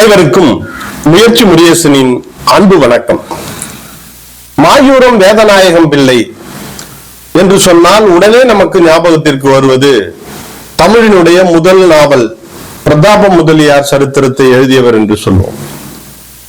அனைவருக்கும் முயற்சி முரியசனின் அன்பு வணக்கம். மாயூரம் வேதநாயகம் பிள்ளை என்று சொன்னால் உடனே நமக்கு ஞாபகத்திற்கு வருவது தமிழினுடைய முதல் நாவல் பிரதாப முதலியார் சரித்திரத்தை எழுதியவர் என்று சொல்லுவோம்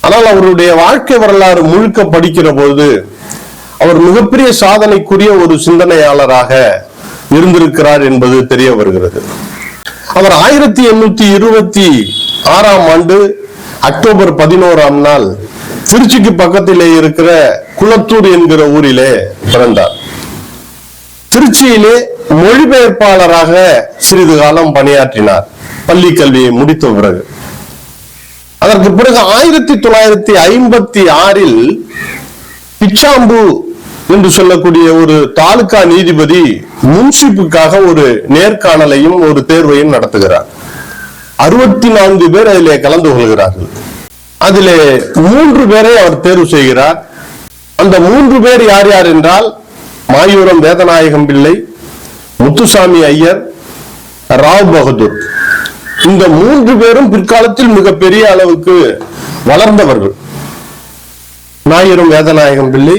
ஆனால் அவருடைய வாழ்க்கை வரலாறு முழுக்க படிக்கிற பொழுது அவர் மிகப்பெரிய சாதனைக்குரிய ஒரு சிந்தனையாளராக இருந்திருக்கிறார் என்பது தெரிய வருகிறது. அவர் ஆயிரத்தி எண்ணூத்தி இருபத்தி ஆறாம் ஆண்டு அக்டோபர் பதினோராம் நாள் திருச்சிக்கு பக்கத்திலே இருக்கிற குளத்தூர் என்கிற ஊரிலே பிறந்தார். திருச்சியிலே மொழிபெயர்ப்பாளராக சிறிது காலம் பணியாற்றினார். பள்ளி கல்வியை முடித்த பிறகு. அதற்கு பிறகு ஆயிரத்தி தொள்ளாயிரத்தி ஐம்பத்தி ஆறில் பிச்சாம்பு என்று சொல்லக்கூடிய ஒரு தாலுகா நீதிபதி முன்சிப்புக்காக ஒரு நேர்காணலையும் ஒரு தேர்வையும் நடத்துகிறார். அறுபத்தி நான்கு பேர் அதிலே கலந்து கொள்கிறார்கள். அதிலே மூன்று பேரை அவர் தேர்வு செய்கிறார். அந்த மூன்று பேர் யார் யார் என்றால் மாயூரம் வேதநாயகம் பிள்ளை முத்துசாமி ஐயர் ராவ் பகதூர். இந்த மூன்று பேரும் பிற்காலத்தில் மிகப்பெரிய அளவுக்கு வளர்ந்தவர்கள். நாயரும் வேதநாயகம் பிள்ளை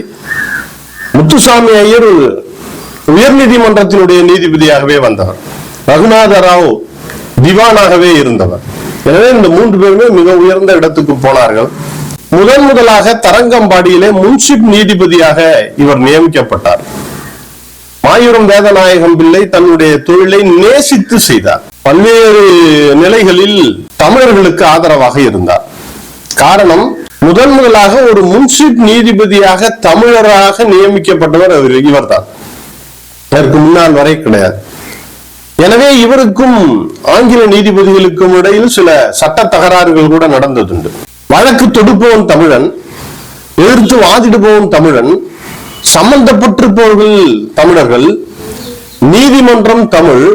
முத்துசாமி ஐயர் உயர் நீதிமன்றத்தினுடைய நீதிபதியாகவே வந்தார். ரகுநாத ராவ் திவானாகவே இருந்தவர். எனவே இந்த மூன்று பேருமே மிக உயர்ந்த இடத்துக்கு போனார்கள். முதன் முதலாக தரங்கம்பாடியிலே முன்சிப் நீதிபதியாக இவர் நியமிக்கப்பட்டார். மாயூரம் வேதநாயகம் பிள்ளை தன்னுடைய தொழிலை நேசித்து செய்தார். பல்வேறு நிலைகளில் தமிழர்களுக்கு ஆதரவாக இருந்தார். காரணம் முதன் முதலாக ஒரு முன்சிப் நீதிபதியாக தமிழராக நியமிக்கப்பட்டவர் அவர் தான் அதற்கு முன்னால் வரை கிடையாது. எனவே இவருக்கும் ஆங்கில நீதிபதிகளுக்கும் இடையில் சில சட்ட தகராறுகள் கூட நடந்ததுண்டு. வழக்கு தொடுப்பவன் தமிழன் எதிர்த்து வாதிடுபவன் தமிழன் சம்பந்தப்பட்டிருப்பவர்கள் தமிழர்கள் நீதிமன்றம் தமிழ்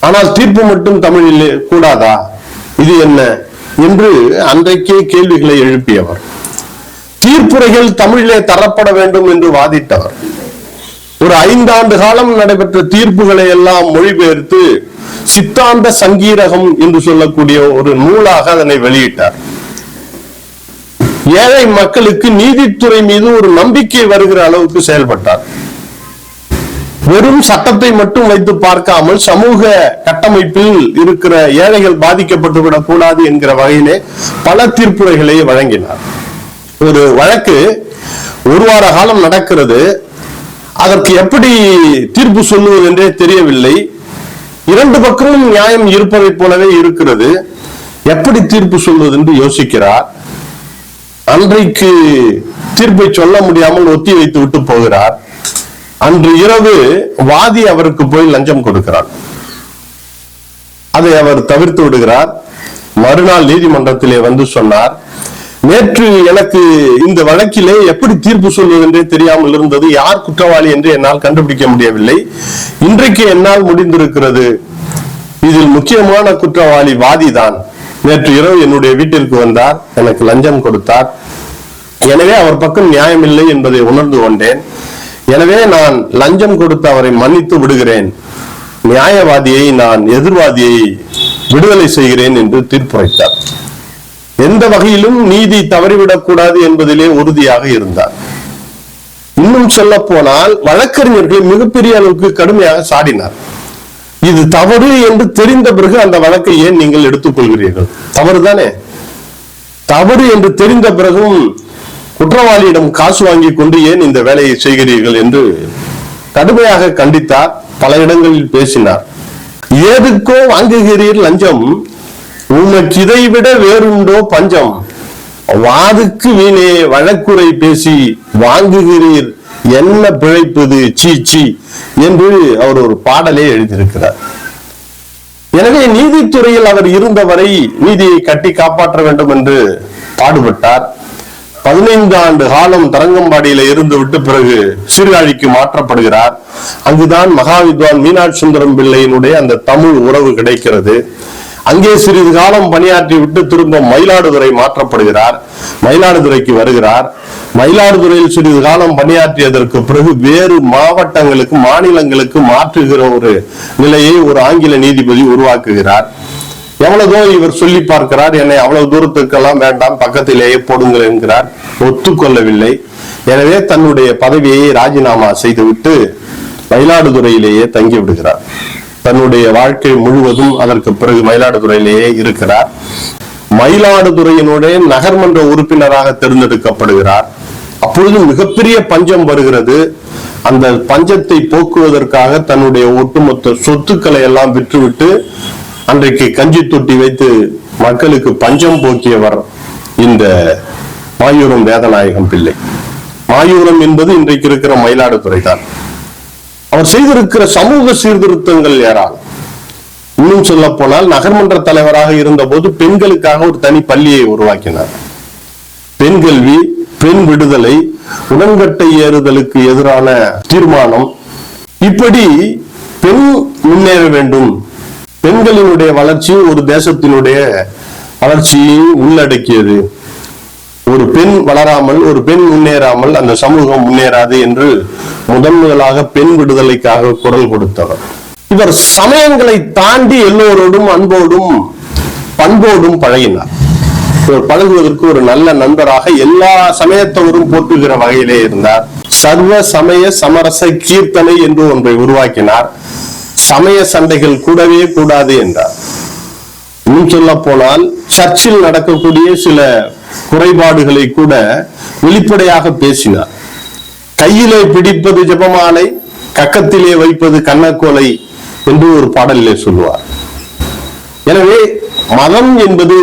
ஆனால் தீர்ப்பு மட்டும் தமிழில் கூடாதா? இது என்ன? என்று அன்றைக்கே கேள்விகளை எழுப்பியவர். தீர்ப்புரைகள் தமிழிலே தரப்பட வேண்டும் என்று வாதிட்டவர். ஒரு ஐந்தாண்டு காலம் நடைபெற்ற தீர்ப்புகளை எல்லாம் மொழிபெயர்த்து சித்தாந்த சங்கீரகம் என்று சொல்லக்கூடிய ஒரு நூலாக அதனை வெளியிட்டார். ஏழை மக்களுக்கு நீதித்துறை மீது ஒரு நம்பிக்கை வருகிற அளவுக்கு செயல்பட்டார். வெறும் சட்டத்தை மட்டும் வைத்து பார்க்காமல் சமூக கட்டமைப்பில் இருக்கிற ஏழைகள் பாதிக்கப்பட்டுவிடக் கூடாது என்கிற வகையிலே பல தீர்ப்புரைகளை வழங்கினார். ஒரு வழக்கு ஒரு வார காலம் நடக்கிறது. அதற்கு எப்படி தீர்ப்பு சொல்லுவது என்றே தெரியவில்லை. இரண்டு பக்கமும் நியாயம் இருப்பதைப் போலவே இருக்கிறது. எப்படி தீர்ப்பு சொல்வது என்று யோசிக்கிறார். அன்றைக்கு தீர்ப்பை சொல்ல முடியாமல் ஒத்தி வைத்து விட்டு போகிறார். அன்று இரவு வாதி அவருக்கு போய் லஞ்சம் கொடுக்கிறார். அதை அவர் தவிர்த்து விடுகிறார். மறுநாள் நீதிமன்றத்திலே வந்து சொன்னார். நேற்று எனக்கு இந்த வழக்கிலே எப்படி தீர்ப்பு சொல்வது என்றே தெரியாமல் இருந்தது. யார் குற்றவாளி என்று என்னால் கண்டுபிடிக்க முடியவில்லை. இன்றைக்கு என்னால் முடிந்திருக்கிறது. இதில் முக்கியமான குற்றவாளி வாதிதான் நேற்று இரவு என்னுடைய வீட்டிற்கு வந்தார். எனக்கு லஞ்சம் கொடுத்தார். எனவே அவர் பக்கம் நியாயமில்லை என்பதை உணர்ந்து கொண்டேன். எனவே நான் லஞ்சம் கொடுத்து அவரை மன்னித்து விடுகிறேன். நியாயவாதியை நான் எதிர்வாதியை விடுதலை செய்கிறேன் என்று தீர்ப்புரைத்தார். எந்த வகையிலும் நீதி தவறிவிடக் கூடாது என்பதிலே உறுதியாக இருந்தார். இன்னும் சொல்ல போனால் வழக்கறிஞர்களை மிகப்பெரிய அளவுக்கு கடுமையாக சாடினார். இது தவறு என்று தெரிந்த பிறகு அந்த வழக்கை ஏன் நீங்கள் எடுத்துக்கொள்கிறீர்கள்? தவறுதானே தவறு என்று தெரிந்த பிறகும் குற்றவாளியிடம் காசு வாங்கி கொண்டு ஏன் இந்த வேலையை செய்கிறீர்கள் என்று கடுமையாக கண்டித்தார் பல இடங்களில் பேசினார். ஏதுக்கோ வாங்குகிறீர் லஞ்சம் உமக்கு இதைவிட வேறுண்டோ பஞ்சம்? வாதுக்கு வீணே வழக்குரை பேசி வாங்குகிறீர் என்ன பிழைப்பது? சீ சீ என்று அவர் ஒரு பாடலே எழுதியிருக்கிறார். எனவே நீதித்துறையில் அவர் இருந்தவரை நீதியை கட்டி காப்பாற்ற வேண்டும் என்று பாடுபட்டார். பதினைந்து ஆண்டு காலம் தரங்கம்பாடியில இருந்து விட்டு பிறகு சீர்காழிக்கு மாற்றப்படுகிறார். அங்குதான் மகாவித்வான் மீனாட்சி சுந்தரம் பிள்ளையினுடைய அந்த தமிழ் உறவு கிடைக்கிறது. அங்கே சிறிது காலம் பணியாற்றி விட்டு திரும்ப மயிலாடுதுறை மாற்றப்படுகிறார். மயிலாடுதுறைக்கு வருகிறார். மயிலாடுதுறையில் சிறிது காலம் பணியாற்றியதற்கு பிறகு வேறு மாவட்டங்களுக்கு மாநிலங்களுக்கு மாற்றுகிற ஒரு நிலையை ஒரு ஆங்கில நீதிபதி உருவாக்குகிறார். எவ்வளவோ இவர் சொல்லி பார்க்கிறார் என்னை அவ்வளவு தூரத்துக்கெல்லாம் வேண்டாம் பக்கத்திலேயே போடுங்கள் என்கிறார். ஒத்துக்கொள்ளவில்லை. எனவே தன்னுடைய பதவியை ராஜினாமா செய்துவிட்டு மயிலாடுதுறையிலேயே தங்கி விடுகிறார் தன்னுடைய வாழ்க்கை முழுவதும் அதற்கு பிறகு மயிலாடுதுறையிலேயே இருக்கிறார். மயிலாடுதுறையினுடைய நகர்மன்ற உறுப்பினராக தேர்ந்தெடுக்கப்படுகிறார். அப்பொழுது மிகப்பெரிய பஞ்சம் வருகிறது. அந்த பஞ்சத்தை போக்குவதற்காக தன்னுடைய ஒட்டுமொத்த சொத்துக்களை எல்லாம் விற்றுவிட்டு அன்றைக்கு கஞ்சி தொட்டி வைத்து மக்களுக்கு பஞ்சம் போக்கியவர் இந்த மாயூரம் வேதநாயகம் பிள்ளை. மாயூரம் என்பது இன்றைக்கு இருக்கிற மயிலாடுதுறை தான் அவர் செய்திருக்கிற சமூக சீர்திருத்தங்கள் ஏராளம். இன்னும் சொல்ல போனால் நகர்மன்ற தலைவராக இருந்த போது பெண்களுக்காக ஒரு தனி பள்ளியை உருவாக்கினார். பெண் கல்வி பெண் விடுதலை உடன்கட்டை ஏறுதலுக்கு எதிரான தீர்மானம். இப்படி பெண் முன்னேற வேண்டும். பெண்களினுடைய வளர்ச்சி ஒரு தேசத்தினுடைய வளர்ச்சியை உள்ளடக்கியது. ஒரு பெண் வளராமல் ஒரு பெண் முன்னேறாமல் அந்த சமூகம் முன்னேறாது என்று முதன் முதலாக பெண் விடுதலைக்காக குரல் கொடுத்தவர். இவர் சமயங்களை தாண்டி எல்லோரோடும் அன்போடும் பண்போடும் பழகினார். இவர் பழகுவதற்கு ஒரு நல்ல நண்பராக எல்லா சமயத்தவரும் போற்றுகிற வகையிலே இருந்தார். சர்வ சமய சமரச கீர்த்தனை என்று ஒன்றை உருவாக்கினார். சமய சண்டைகள் கூடவே கூடாது என்றார். இன்னும் சொல்ல போனால் சர்ச்சில் நடக்கக்கூடிய சில குறைபாடுகளை கூட வெளிப்படையாக பேசினார். கையிலே பிடிப்பது ஜபமாலை கக்கத்திலே வைப்பது கண்ணக்கோலை என்று ஒரு பாடலிலே சொல்லுவார். எனவே மதம் என்பது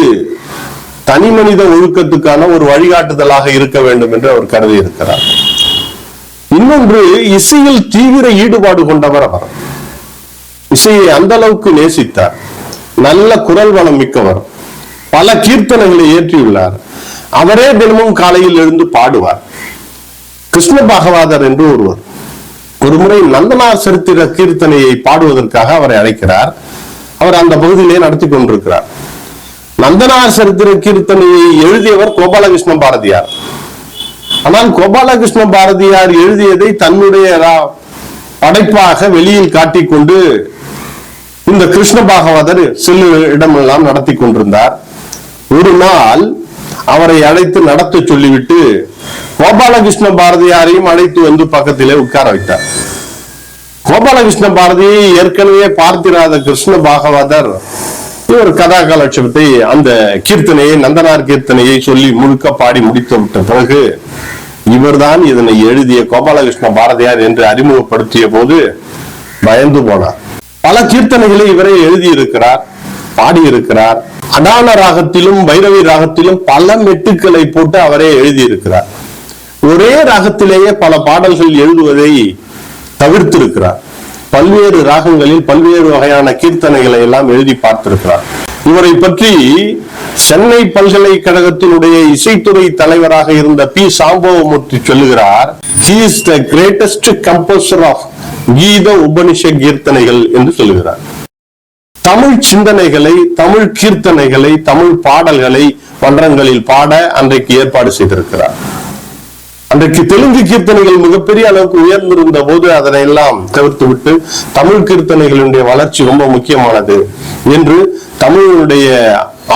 தனி மனித ஒழுக்கத்துக்கான ஒரு வழிகாட்டுதலாக இருக்க வேண்டும் என்று அவர் கருதி இருக்கிறார். இன்னொன்று இசையில் தீவிர ஈடுபாடு கொண்டவர் அவர். இசையை அந்த அளவுக்கு நேசித்தார். நல்ல குரல் வளம் மிக்கவர். பல கீர்த்தனைகளை இயற்றியுள்ளார். அவரே தினமும் காலையில் எழுந்து பாடுவார். கிருஷ்ண பாகவாதர் என்று ஒருவர் ஒருமுறை நந்தனார் சரித்திர கீர்த்தனையை பாடுவதற்காக அவரை அழைக்கிறார். அவர் அந்த பகுதியிலே நடத்தி கொண்டிருக்கிறார். நந்தனார் சரித்திர கீர்த்தனையை எழுதியவர் கோபாலகிருஷ்ண பாரதியார். ஆனால் கோபாலகிருஷ்ண பாரதியார் எழுதியதை தன்னுடைய படைப்பாக வெளியில் காட்டிக்கொண்டு இந்த கிருஷ்ண பாகவதர் சில இடமெல்லாம் நடத்தி கொண்டிருந்தார். ஒரு நாள் அவரை அழைத்து நடத்த சொல்லிவிட்டு கோபாலகிருஷ்ண பாரதியாரையும் அழைத்து வந்து பக்கத்திலே உட்கார வைத்தார். கோபாலகிருஷ்ண பாரதியை ஏற்கனவே பார்த்திராத கிருஷ்ண பாகவதர் ஒரு கதா கலட்சணத்தை அந்த கீர்த்தனையை நந்தனார் கீர்த்தனையை சொல்லி முழுக்க பாடி முடித்து விட்ட பிறகு இவர்தான் இதனை எழுதிய கோபாலகிருஷ்ண பாரதியார் என்று அறிமுகப்படுத்திய போது பயந்து போனார். பல கீர்த்தனைகளை இவரே எழுதியிருக்கிறார் பாடியிருக்கிறார். அடான ராகத்திலும் பைரவி ராகத்திலும் பல மெட்டுக்களை போட்டு அவரே எழுதியிருக்கிறார். ஒரே ராகத்திலேயே பல பாடல்கள் எழுதுவதை தவிர்த்திருக்கிறார். பல்வேறு ராகங்களில் பல்வேறு வகையான கீர்த்தனைகளை எல்லாம் எழுதி பார்த்திருக்கிறார். இவரை பற்றி சென்னை பல்கலைக்கழகத்தினுடைய இசைத்துறை தலைவராக இருந்த பி. சாம்பவமூர்த்தி சொல்லுகிறார் he is the greatest composer of கீத உபனிஷ கீர்த்தனைகள் என்று சொல்லுகிறார். தமிழ் சிந்தனைகளை தமிழ் கீர்த்தனைகளை தமிழ் பாடல்களை மன்றங்களில் பாட அன்றைக்கு ஏற்பாடு செய்திருக்கிறார். அன்றைக்கு தெலுங்கு கீர்த்தனைகள் மிகப்பெரிய அளவுக்கு உயர்ந்திருந்த போது அதனை எல்லாம் தவிர்த்து விட்டு தமிழ் கீர்த்தனைகளுடைய வளர்ச்சி ரொம்ப முக்கியமானது என்று தமிழனுடைய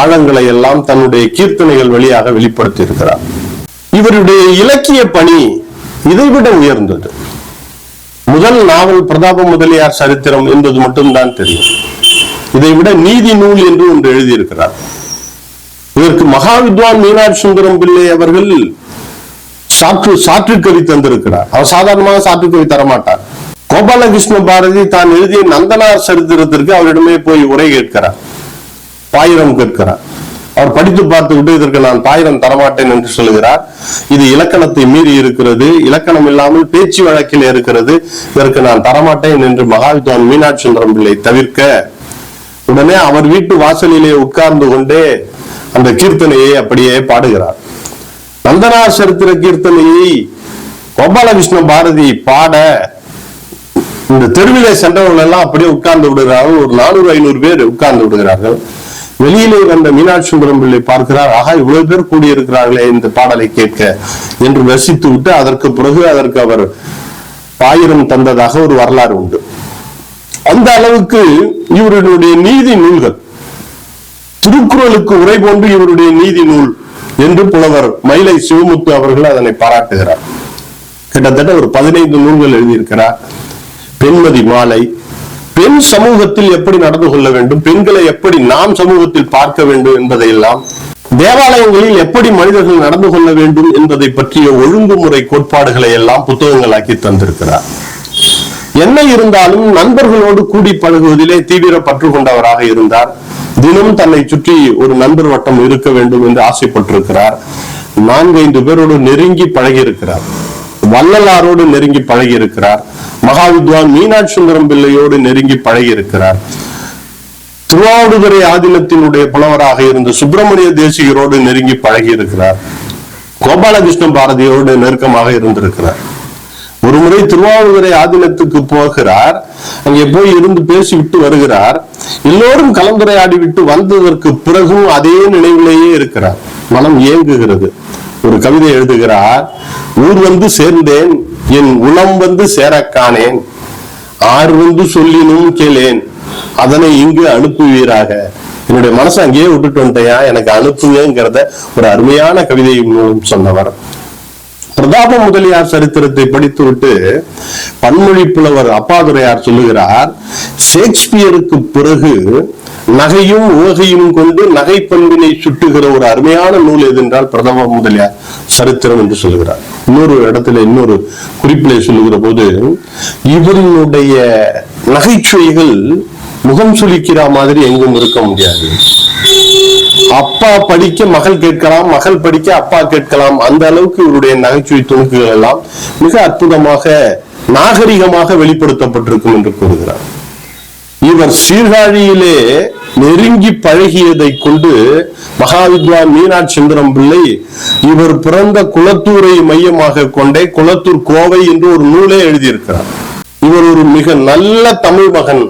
ஆழங்களை எல்லாம் தன்னுடைய கீர்த்தனைகள் வழியாக வெளிப்படுத்தி இருக்கிறார் இவருடைய இலக்கிய பணி இதைவிட உயர்ந்தது. முதல் நாவல் பிரதாப முதலியார் சரித்திரம் என்பது மட்டும்தான் தெரியும். இதை விட நீதி நூல் என்று ஒன்று எழுதியிருக்கிறார். இதற்கு மகாவித்வான் மீனாட்சி சுந்தரம் பிள்ளை அவர்கள் சாற்று சாற்று கவி தந்திருக்கிறார். அவர் சாதாரணமாக சாற்று கவி தரமாட்டார். கோபாலகிருஷ்ண பாரதி தான் எழுதிய நந்தனார் சரித்திரத்திற்கு அவரிடமே போய் உரை கேட்கிறார். பாயிரம் கேட்கிறார். அவர் படித்து பார்த்துவிட்டு இதற்கு நான் பாயிரம் தரமாட்டேன் என்று சொல்கிறார். இது இலக்கணத்தை மீறி இருக்கிறது. இலக்கணம் இல்லாமல் பேச்சு வழக்கில் இருக்கிறது. இதற்கு நான் தரமாட்டேன் என்று மகாவித்வான் மீனாட்சி சுந்தரம் பிள்ளை தவிர்க்க உடனே அவர் வீட்டு வாசலிலே உட்கார்ந்து கொண்டே அந்த கீர்த்தனையை அப்படியே பாடுகிறார். நந்தனா சரித்திர கீர்த்தனையை கோபாலகிருஷ்ண பாரதி பாட இந்த தெருவிலே சென்றவர்கள் எல்லாம் அப்படியே உட்கார்ந்து விடுகிறார்கள். ஒரு நானூறு ஐநூறு பேர் உட்கார்ந்து விடுகிறார்கள். வெளியிலே வந்த மீனாட்சி சுந்தரம் பிள்ளை பார்க்கிறார். ஆகா இவ்வளவு பேர் கூடியிருக்கிறார்களே இந்த பாடலை கேட்க என்று ரசித்து விட்டு அதற்கு பிறகு அதற்கு அவர் பாயிரம் தந்ததாக ஒரு வரலாறு உண்டு. அந்த அளவுக்கு இவருடைய நீதி நூல்கள். திருக்குறளுக்கு உரை போன்று இவருடைய நீதி நூல் என்று புலவர் மயிலை சிவமுத்து அவர்கள் அதனை பாராட்டுகிறார். கிட்டத்தட்ட ஒரு பதினைந்து நூல்கள் எழுதியிருக்கிறார். பெண்மதி மாலை. பெண் சமூகத்தில் எப்படி நடந்து கொள்ள வேண்டும்? பெண்களை எப்படி நாம் சமூகத்தில் பார்க்க வேண்டும் என்பதையெல்லாம் தேவாலயங்களில் எப்படி மனிதர்கள் நடந்து கொள்ள வேண்டும் என்பதை பற்றிய ஒழுங்குமுறை கோட்பாடுகளை எல்லாம் புத்தகங்களாக்கி தந்திருக்கிறார். என்ன இருந்தாலும் நண்பர்களோடு கூடி பழகுவதிலே தீவிர பற்று கொண்டவராக இருந்தார். தினம் தன்னை சுற்றி ஒரு நண்பர் வட்டம் இருக்க வேண்டும் என்று ஆசைப்பட்டிருக்கிறார். நான்கைந்து பேரோடு நெருங்கி பழகி இருக்கிறார் வள்ளலாரோடு நெருங்கி பழகி இருக்கிறார் மகாவித்வான் மீனாட்சி சுந்தரம் பிள்ளையோடு நெருங்கி பழகி இருக்கிறார் திருவாவடுதுறை ஆதீனத்தினுடைய புலவராக இருந்த சுப்பிரமணிய தேசிகரோடு நெருங்கி பழகி இருக்கிறார் கோபாலகிருஷ்ண பாரதியோடு நெருக்கமாக இருந்திருக்கிறார். ஒரு முறை திருவாவூரை ஆதிலத்துக்கு போகிறார். அங்கே போய் இருந்து பேசிவிட்டு வருகிறார். எல்லோரும் கலந்துரையாடி விட்டு வந்ததற்கு பிறகும் அதே நினைவிலேயே இருக்கிறார். மனம் ஏங்குகிறது. ஒரு கவிதை எழுதுகிறார் ஊர் வந்து சேர்ந்தேன் என் உளம் வந்து சேரக்கானேன் ஆறு வந்து சொல்லினும் கேளேன் அதனை இங்கு அனுப்புவீராக. என்னுடைய மனசை அங்கேயே விட்டுட்டு வந்துட்டேயா எனக்கு அனுப்புங்கிறத ஒரு அருமையான கவிதை மூலம் சொன்னவர். பிரதாப முதலியார் சரித்திரத்தை படித்துவிட்டு பன்மொழி புலவர் அப்பாதுரையார் சொல்லுகிறார் ஷேக்ஸ்பியருக்கு பிறகு நகையும் உலகையும் கொண்டு நகை பண்பினை சுட்டுகிற ஒரு அருமையான நூல் எது என்றால் பிரதம முதலியார் சரித்திரம் என்று சொல்லுகிறார். இன்னொரு இடத்துல இன்னொரு குறிப்பிலே சொல்லுகிற போது இவரினுடைய நகைச்சுவைகள் முகம் சுளிக்கிற மாதிரி எங்கும் இருக்க முடியாது. அப்பா படிக்க மகள் கேட்கலாம் மகள் படிக்க அப்பா கேட்கலாம். அந்த அளவுக்கு இவருடைய நகைச்சுவை துணுக்குகள் எல்லாம் மிக அற்புதமாக நாகரிகமாக வெளிப்படுத்தப்பட்டிருக்கும் என்று கூறுகிறார். இவர் சீர்காழியிலே நெருங்கி பழகியதை கொண்டு மகாவித்வான் மீனாட்சி சுந்தரம் பிள்ளை இவர் பிறந்த குளத்தூரை மையமாக கொண்டே குளத்தூர் கோவை என்று ஒரு நூலே எழுதியிருக்கிறார். இவர் ஒரு மிக நல்ல தமிழ் மகன்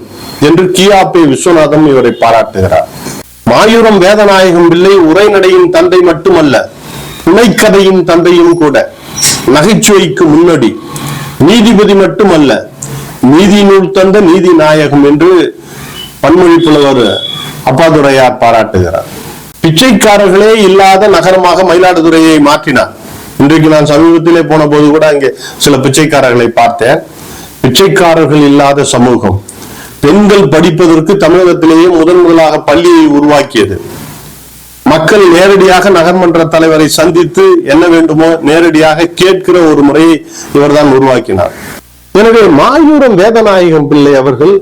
என்று கியாபே விஸ்வநாதன் இவரை பாராட்டுகிறார். மாயூரம் வேதநாயகம் பிள்ளை உரைநடையின் தந்தை மட்டுமல்ல புனைக்கதையின் தந்தையும் கூட. நகைச்சுவைக்கு முன்னடி நீதிபதி மட்டுமல்ல நீதி நூல் தந்த நீதி நாயகம் என்று பன்மொழி புலவர் அப்பாதுரையார் பாராட்டுகிறார். பிச்சைக்காரர்களே இல்லாத நகரமாக மயிலாடுதுறையை மாற்றினார். இன்றைக்கு நான் சமீபத்திலே போன போது கூட அங்கே சில பிச்சைக்காரர்களை பார்த்தேன். பிச்சைக்காரர்கள் இல்லாத சமூகம். பெண்கள் படிப்பதற்கு தமிழகத்திலேயே முதன் முதலாக பள்ளியை உருவாக்கியது. மக்கள் நேரடியாக நகர்மன்ற தலைவரை சந்தித்து என்ன வேண்டுமோ நேரடியாக கேட்கிற ஒரு முறையை இவர்தான் உருவாக்கினார். எனவே மாயூரம் வேதநாயகம் பிள்ளை அவர்கள்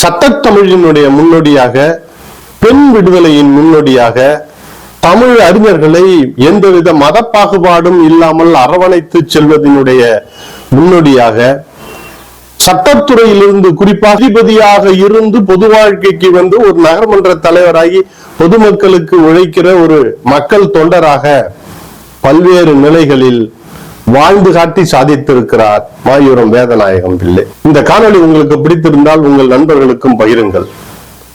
சட்டத்தமிழினுடைய முன்னோடியாக பெண் விடுதலையின் முன்னோடியாக தமிழ் அறிஞர்களை எந்தவித மத பாகுபாடும் இல்லாமல் அரவணைத்து செல்வதனுடைய முன்னோடியாக சட்டத்துறையிலிருந்து குறிப்பாக அதிபதியாக இருந்து பொது வாழ்க்கைக்கு வந்து ஒரு நகர்மன்ற தலைவராகி பொதுமக்களுக்கு உழைக்கிற ஒரு மக்கள் தொண்டராக பல்வேறு நிலைகளில் வாழ்ந்து காட்டி சாதித்திருக்கிறார் மாயூரம் வேதநாயகம் பிள்ளை. இந்த காணொளி உங்களுக்கு பிடித்திருந்தால் உங்கள் நண்பர்களுக்கும் பகிருங்கள்.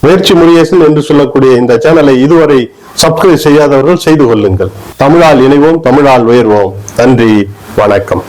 முயற்சி முருகேசன் என்று சொல்லக்கூடிய இந்த சேனலை இதுவரை சப்ஸ்கிரைப் செய்யாதவர்கள் செய்து கொள்ளுங்கள். தமிழால் இணைவோம் தமிழால் உயர்வோம். நன்றி வணக்கம்.